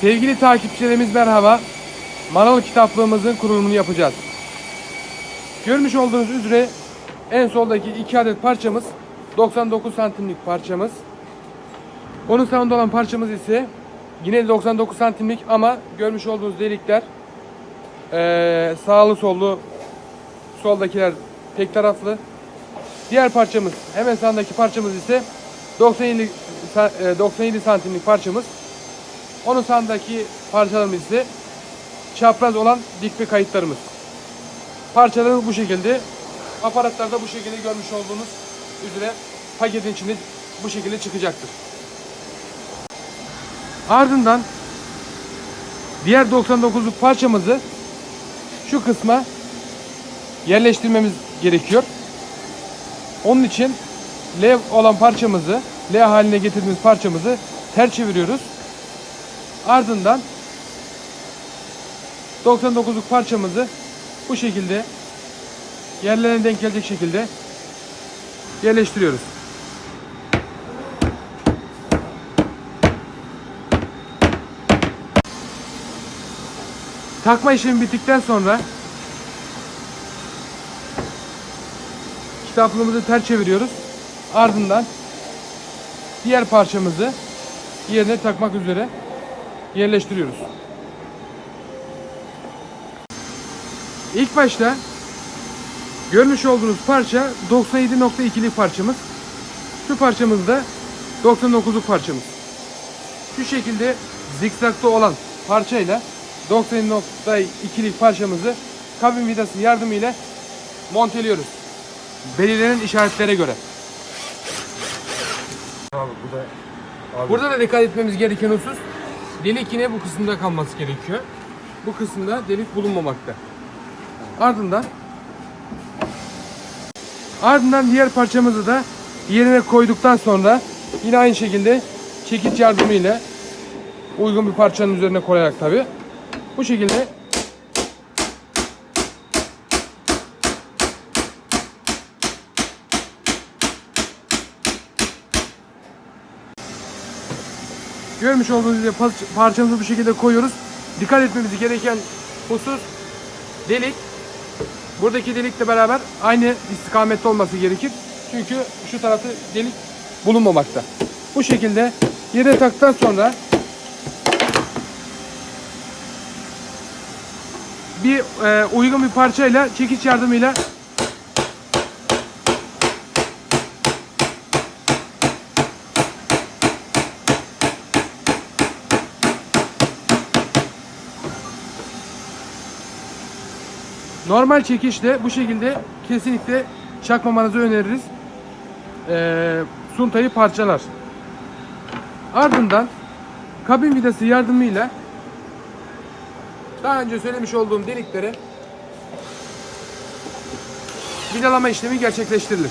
Sevgili takipçilerimiz merhaba. Manalı kitaplığımızın kurulumunu yapacağız. Görmüş olduğunuz üzere en soldaki iki adet parçamız 99 santimlik parçamız. Onun sağında olan parçamız ise yine 99 santimlik ama görmüş olduğunuz delikler eee sağlı sollu soldakiler tek taraflı. Diğer parçamız hemen sağındaki parçamız ise 97 sa- e, 97 santimlik parçamız. Onun sağındaki parçalarımız ise çapraz olan dikme kayıtlarımız. Parçalarımız bu şekilde. Aparatlarda bu şekilde görmüş olduğunuz üzere paketin içinde bu şekilde çıkacaktır. Ardından diğer 99'luk parçamızı şu kısma yerleştirmemiz gerekiyor. Onun için L olan parçamızı, L haline getirdiğimiz parçamızı ters çeviriyoruz. Ardından 99'luk parçamızı bu şekilde yerlerine denk gelecek şekilde yerleştiriyoruz. Takma işlemi bittikten sonra kitaplığımızı ters çeviriyoruz. Ardından diğer parçamızı yerine takmak üzere yerleştiriyoruz. İlk başta görmüş olduğunuz parça 97.2'lik parçamız. Şu parçamız da 99'luk parçamız. Şu şekilde zikzakta olan parçayla 97.2'lik parçamızı kabin vidası yardımıyla monteliyoruz. Belirlenen işaretlere göre. Abi bu da abi Burada da dikkat etmemiz gereken husus delik yine bu kısımda kalması gerekiyor. Bu kısımda delik bulunmamakta. Ardından ardından diğer parçamızı da yerine koyduktan sonra yine aynı şekilde çekiç yardımıyla uygun bir parçanın üzerine koyarak tabi bu şekilde Görmüş olduğunuz gibi par- parçamızı bu şekilde koyuyoruz. Dikkat etmemiz gereken husus delik. Buradaki delikle beraber aynı istikamette olması gerekir. Çünkü şu tarafı delik bulunmamakta. Bu şekilde yere taktıktan sonra bir e, uygun bir parçayla çekiç yardımıyla Normal çekişle bu şekilde kesinlikle çakmamanızı öneririz. Ee, suntayı parçalar. Ardından kabin vidası yardımıyla daha önce söylemiş olduğum deliklere vidalama işlemi gerçekleştirilir.